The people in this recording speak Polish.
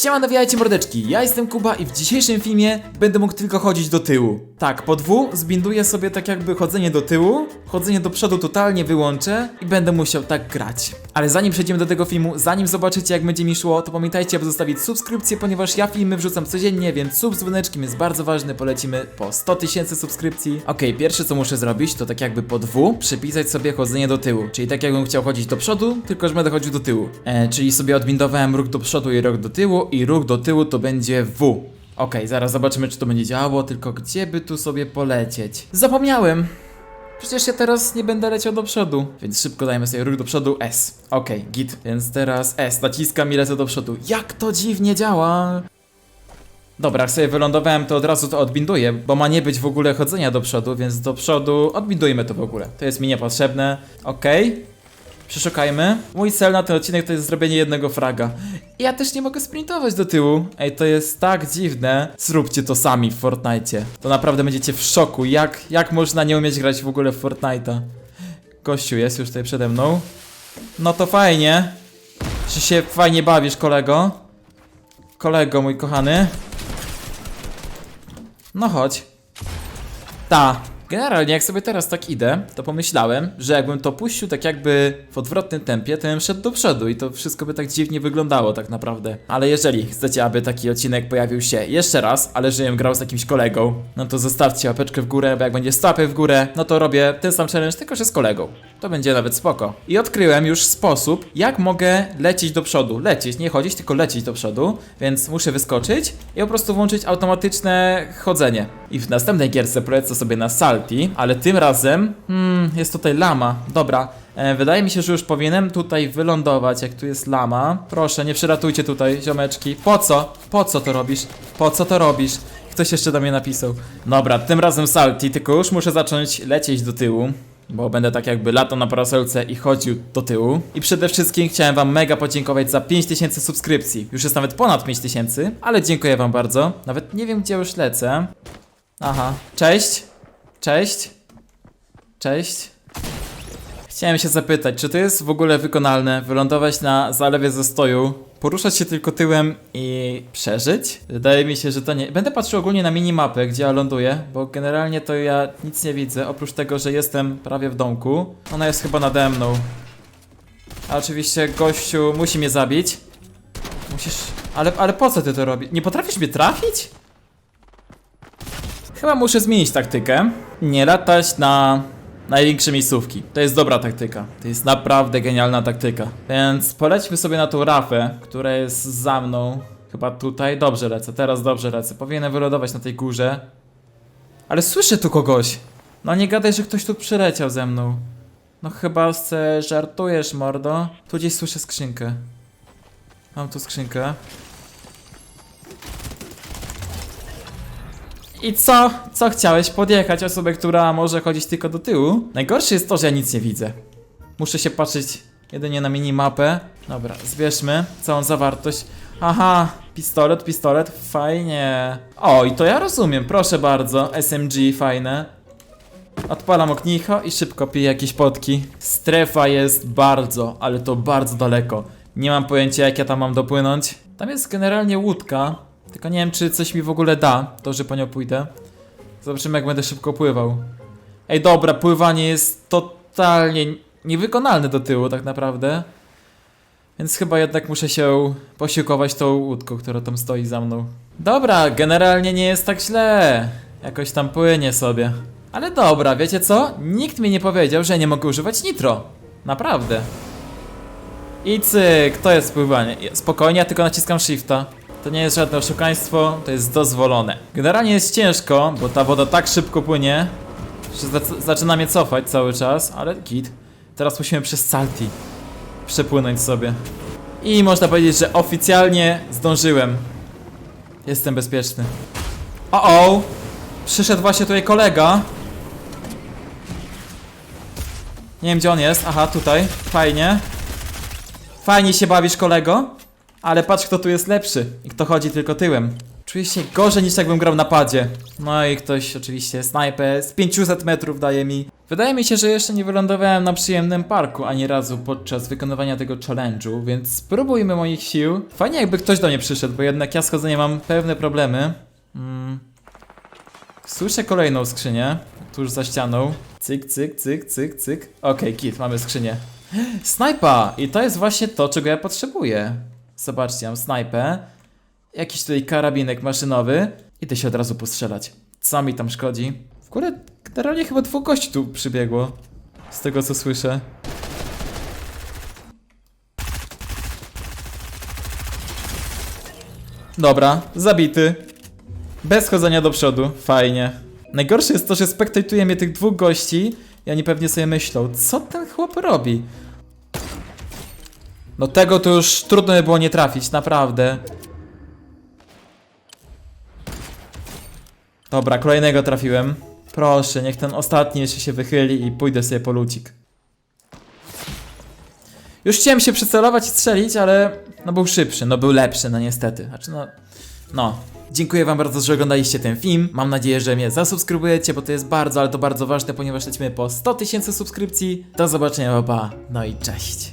Siema, nawijajcie mordeczki, ja jestem Kuba i w dzisiejszym filmie będę mógł tylko chodzić do tyłu. Tak, po dwu zbinduję sobie tak jakby chodzenie do tyłu, chodzenie do przodu totalnie wyłączę i będę musiał tak grać. Ale zanim przejdziemy do tego filmu, zanim zobaczycie jak będzie mi szło, to pamiętajcie aby zostawić subskrypcję, ponieważ ja filmy wrzucam codziennie, więc sub z dzwoneczkiem jest bardzo ważny, polecimy po 100 tysięcy subskrypcji. Okej, pierwsze co muszę zrobić to tak jakby po dwu przypisać sobie chodzenie do tyłu, czyli tak jakbym chciał chodzić do przodu, tylko że będę chodził do tyłu. E, czyli sobie odbindowałem ruch do przodu i ruch do tyłu i ruch do tyłu to będzie W. Okej, zaraz zobaczymy czy to będzie działało, tylko gdzie by tu sobie polecieć? Zapomniałem! Przecież ja teraz nie będę leciał do przodu, więc szybko dajmy sobie ruch do przodu S. Okej, git. Więc teraz S, naciskam i lecę do przodu. Jak to dziwnie działa! Dobra, jak sobie wylądowałem, to od razu to odbinduję, bo ma nie być w ogóle chodzenia do przodu, więc do przodu odbindujmy to w ogóle. To jest mi niepotrzebne. Okej. Przeszukajmy. Mój cel na ten odcinek to jest zrobienie jednego fraga. Ja też nie mogę sprintować do tyłu. Ej, to jest tak dziwne. Zróbcie to sami w Fortnite. To naprawdę będziecie w szoku. Jak, jak można nie umieć grać w ogóle w Fortnite'a? Gościu jest już tutaj przede mną. No to fajnie. Czy się fajnie bawisz, kolego? Kolego, mój kochany. No chodź. Ta. Generalnie jak sobie teraz tak idę, to pomyślałem, że jakbym to puścił tak jakby w odwrotnym tempie, to bym szedł do przodu i to wszystko by tak dziwnie wyglądało tak naprawdę. Ale jeżeli chcecie, aby taki odcinek pojawił się jeszcze raz, ale żebym grał z jakimś kolegą, no to zostawcie łapeczkę w górę, bo jak będzie stapy w górę, no to robię ten sam challenge, tylko że z kolegą. To będzie nawet spoko. I odkryłem już sposób, jak mogę lecieć do przodu. Lecieć, nie chodzić, tylko lecieć do przodu, więc muszę wyskoczyć i po prostu włączyć automatyczne chodzenie. I w następnej gierce polecę sobie na Ale tym razem, hmm, jest tutaj lama. Dobra, e, wydaje mi się, że już powinienem tutaj wylądować, jak tu jest lama. Proszę, nie przeratujcie tutaj, ziomeczki. Po co? Po co to robisz? Po co to robisz? Ktoś jeszcze do mnie napisał. Dobra, tym razem Salti, tylko już muszę zacząć lecieć do tyłu. Bo będę tak jakby latał na parasolce i chodził do tyłu. I przede wszystkim chciałem wam mega podziękować za 5000 subskrypcji. Już jest nawet ponad 5000, ale dziękuję wam bardzo. Nawet nie wiem gdzie już lecę. Aha, cześć. Cześć. Cześć. Chciałem się zapytać, czy to jest w ogóle wykonalne wylądować na zalewie zastoju, poruszać się tylko tyłem i przeżyć? Wydaje mi się, że to nie. Będę patrzył ogólnie na minimapę, gdzie ja ląduję, bo generalnie to ja nic nie widzę, oprócz tego, że jestem prawie w domku. Ona jest chyba nade mną. A oczywiście gościu musi mnie zabić. Musisz... Ale, ale po co ty to robisz? Nie potrafisz mnie trafić? Chyba muszę zmienić taktykę. Nie latać na największe miejscówki. To jest dobra taktyka. To jest naprawdę genialna taktyka. Więc polećmy sobie na tą rafę, która jest za mną. Chyba tutaj. Dobrze lecę, teraz dobrze lecę. Powinienem wylądować na tej górze. Ale słyszę tu kogoś. No nie gadaj, że ktoś tu przyleciał ze mną. No chyba se żartujesz, mordo. Tu gdzieś słyszę skrzynkę. Mam tu skrzynkę. I co? Co chciałeś? Podjechać osobę, która może chodzić tylko do tyłu? Najgorsze jest to, że ja nic nie widzę. Muszę się patrzeć jedynie na minimapę. Dobra, zbierzmy całą zawartość. Aha, pistolet, pistolet, fajnie. O, i to ja rozumiem, proszę bardzo. SMG, fajne. Odpalam ognicho i szybko piję jakieś potki. Strefa jest bardzo, ale to bardzo daleko. Nie mam pojęcia jak ja tam mam dopłynąć. Tam jest generalnie łódka, tylko nie wiem czy coś mi w ogóle da, to że po nią pójdę. Zobaczymy jak będę szybko pływał. Ej dobra, pływanie jest totalnie niewykonalne do tyłu tak naprawdę. Więc chyba jednak muszę się posiłkować tą łódką, która tam stoi za mną. Dobra, generalnie nie jest tak źle. Jakoś tam płynie sobie. Ale dobra, wiecie co? Nikt mi nie powiedział, że nie mogę używać nitro. Naprawdę. I cyk, to jest pływanie. Spokojnie, ja tylko naciskam shifta. To nie jest żadne oszukaństwo, to jest dozwolone. Generalnie jest ciężko, bo ta woda tak szybko płynie, że zac- zaczyna mnie cofać cały czas, ale git. Teraz musimy przez Salti przepłynąć sobie. I można powiedzieć, że oficjalnie zdążyłem. Jestem bezpieczny. O o! Przyszedł właśnie tutaj kolega. Nie wiem gdzie on jest. Aha, tutaj. Fajnie. Fajnie się bawisz, kolego. Ale patrz, kto tu jest lepszy i kto chodzi tylko tyłem. Czuję się gorzej niż jakbym grał na padzie. No i ktoś oczywiście snajpę z 500 metrów daje mi. Wydaje mi się, że jeszcze nie wylądowałem na przyjemnym parku ani razu podczas wykonywania tego challenge'u, więc spróbujmy moich sił. Fajnie jakby ktoś do mnie przyszedł, bo jednak ja z chodzeniem mam pewne problemy. Mm. Słyszę kolejną skrzynię, tuż za ścianą. Cyk, cyk, cyk, cyk, cyk. Okej, kit, mamy skrzynię. Snajpa! I to jest właśnie to, czego ja potrzebuję. Zobaczcie, mam snajpę. Jakiś tutaj karabinek maszynowy. Idę się od razu postrzelać. Co mi tam szkodzi? W ogóle generalnie chyba dwóch gości tu przybiegło. Z tego co słyszę. Dobra, zabity. Bez chodzenia do przodu, fajnie. Najgorsze jest to, że spektatuje mnie tych dwóch gości i oni pewnie sobie myślą, co ten chłop robi? No tego to już trudno by było nie trafić, naprawdę. Dobra, kolejnego trafiłem. Proszę, niech ten ostatni jeszcze się wychyli i pójdę sobie po lucik. Już chciałem się przycelować i strzelić, ale no był szybszy, no był lepszy, no niestety. Znaczy no, no. Dziękuję wam bardzo, że oglądaliście ten film. Mam nadzieję, że mnie zasubskrybujecie, bo to jest bardzo, ale to bardzo ważne, ponieważ lecimy po 100 tysięcy subskrypcji. Do zobaczenia, pa. No i cześć.